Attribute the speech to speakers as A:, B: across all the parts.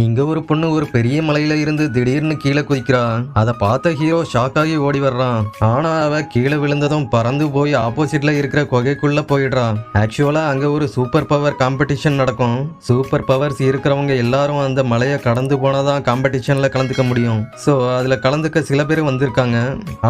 A: இங்க ஒரு பொண்ணு ஒரு பெரிய மலையில இருந்து திடீர்னு கீழே குதிக்கிறா அதை பார்த்த ஹீரோ ஷாக் ஆகி ஓடி வர்றான். ஆனா அவ கீழே விழுந்ததும் பறந்து போய் ஆப்போசிட்ல இருக்கிற குகைக்குள்ள போயிடுறா ஆக்சுவலா அங்க ஒரு சூப்பர் பவர் காம்படிஷன் நடக்கும். சூப்பர் பவர்ஸ் இருக்கிறவங்க எல்லாரும் அந்த மலையை கடந்து போனாதான் காம்படிஷன்ல கலந்துக்க முடியும். ஸோ அதுல கலந்துக்க சில பேர் வந்திருக்காங்க.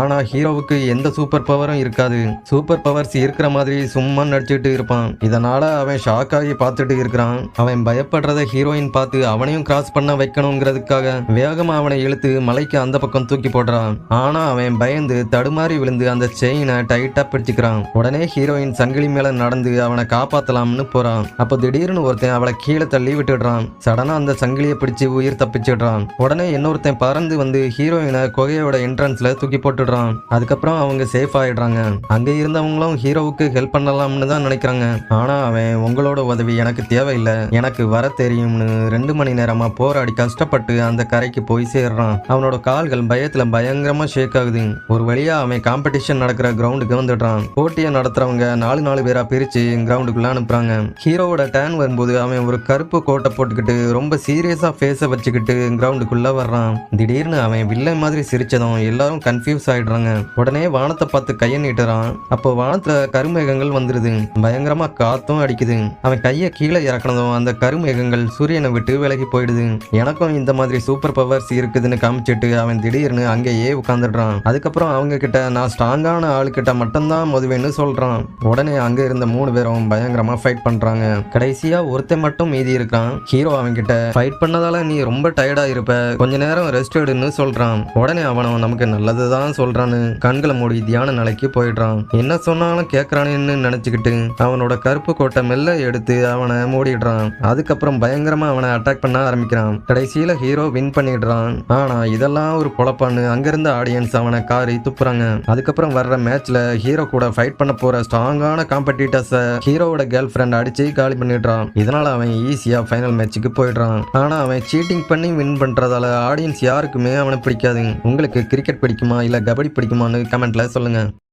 A: ஆனா ஹீரோவுக்கு எந்த சூப்பர் பவரும் இருக்காது. சூப்பர் பவர்ஸ் இருக்கிற மாதிரி சும்மா நடிச்சுட்டு இருப்பான். இதனால அவன் ஷாக் ஆகி பார்த்துட்டு இருக்கிறான். அவன் பயப்படுறத ஹீரோயின் பார்த்து அவனையும் கிராஸ் பண்ண வைக்கணுங்கிறதுக்காக வேகமா அவனை இழுத்து மலைக்கு அந்த பக்கம் தூக்கி போடுறான். ஆனா அவன் பயந்து தடுமாறி விழுந்து அந்த செயினை டைட்டா பிடிச்சுக்கிறான். உடனே ஹீரோயின் சங்கிலி மேல நடந்து அவனை காப்பாத்தலாம்னு போறான். அப்போ திடீர்னு ஒருத்தன் அவளை கீழே தள்ளி விட்டுடுறான். சடனா அந்த சங்கிலியை பிடிச்சு உயிர் தப்பிச்சிடுறான். உடனே இன்னொருத்தன் பறந்து வந்து ஹீரோயினை குகையோட என்ட்ரன்ஸ்ல தூக்கி போட்டுடுறான். அதுக்கப்புறம் அவங்க சேஃப் ஆயிடுறாங்க. அங்க இருந்தவங்களும் ஹீரோவுக்கு ஹெல்ப் பண்ணலாம்னு தான் நினைக்கிறாங்க. ஆனா அவன் உங்களோட உதவி எனக்கு தேவையில்லை. எனக்கு வர தெரியும்னு ரெண்டு மணி நேரமா போராடி கஷ்டப்பட்டு அந்த கரைக்கு போய் சேர்றான். அவனோட கால்கள் பயத்துல பயங்கரமா ஷேக் ஆகுது. ஒரு வழியா அவன் காம்படிஷன் நடக்கிற கிரவுண்டுக்கு வந்துடுறான். போட்டியை நடத்துறவங்க நாலு நாலு பேரா பிரிச்சு கிரவுண்டுக்குள்ள அனுப்புறாங்க. ஹீரோவோட டேன் வரும்போது அவன் ஒரு கருப்பு கோட்டை போட்டுக்கிட்டு ரொம்ப சீரியஸா ஃபேஸை வச்சுக்கிட்டு கிரவுண்டுக்குள்ள வர்றான். திடீர்னு அவன் வில்லன் மாதிரி சிரிச்சதும் எல்லாரும் கன்ஃபியூஸ் ஆயிடுறாங்க. உடனே வானத்தை பார்த்து கையை நீட்டுறான். அப்போ வானத்துல கருமேகங்கள் வந்துருது. பயங்கரமா காத்தும் அடிக்குது. அவன் கையை கீழே இறக்குனதும் அந்த கருமேகங்கள் சூரியனை விட்டு விலகி போயிடுது. எனக்கும் இந்த மாதிரி சூப்பர் பவர்ஸ் இருக்குதுன்னு காமிச்சிட்டு அவன் திடீர்னு அங்கேயே உட்காந்துடுறான் அதுக்கப்புறம் அவங்க கிட்ட நான் ஸ்ட்ராங்கான ஆளுக்கிட்ட மட்டும்தான் மதுவேன்னு சொல்றான். உடனே அங்க இருந்த மூணு பேரும் பயங்கரமா ஃபைட் பண்றாங்க. கடைசியா ஒருத்தன் மட்டும் மீதி இருக்கான் ஹீரோ அவன் கிட்ட ஃபைட் பண்ணதால நீ ரொம்ப டயர்டா இருப்ப. கொஞ்ச நேரம் ரெஸ்ட் எடுன்னு சொல்றான். உடனே அவனும் நமக்கு நல்லதுதான் சொல்றான்னு. கண்களை மூடி தியான நிலைக்கு போயிடுறான். என்ன சொன்னாலும் கேட்கறானேன்னு நினைச்சுக்கிட்டு அவனோட கருப்பு கோட்டை மெல்ல எடுத்து அவனை மூடிடுறான். அதுக்கப்புறம் பயங்கரமா அவனை அட்டாக் பண்ண ஆரம்பிக்கிறான் கடைசியில ஹீரோ வின் பண்ணிடுறான். ஆனா இதெல்லாம் ஒரு பொழப்பான்னு அங்கிருந்த ஆடியன்ஸ் அவனை காரி துப்புறாங்க. அதுக்கப்புறம் வர்ற மேட்ச்ல ஹீரோ கூட ஃபைட் பண்ண போற ஸ்ட்ராங்கான காம்படிட்டர்ஸ ஹீரோவோட கேர்ள் ஃப்ரெண்ட் அடிச்சு காலி பண்ணிடுறான். இதனால அவன் ஈஸியா ஃபைனல் மேட்சுக்கு போயிடுறான். ஆனா அவன் சீட்டிங் பண்ணி வின் பண்றதால ஆடியன்ஸ் யாருக்குமே அவனை பிடிக்காது. உங்களுக்கு கிரிக்கெட் பிடிக்குமா? இல்ல கபடி பிடிக்குமான்னு கமெண்ட்ல சொல்லுங்க.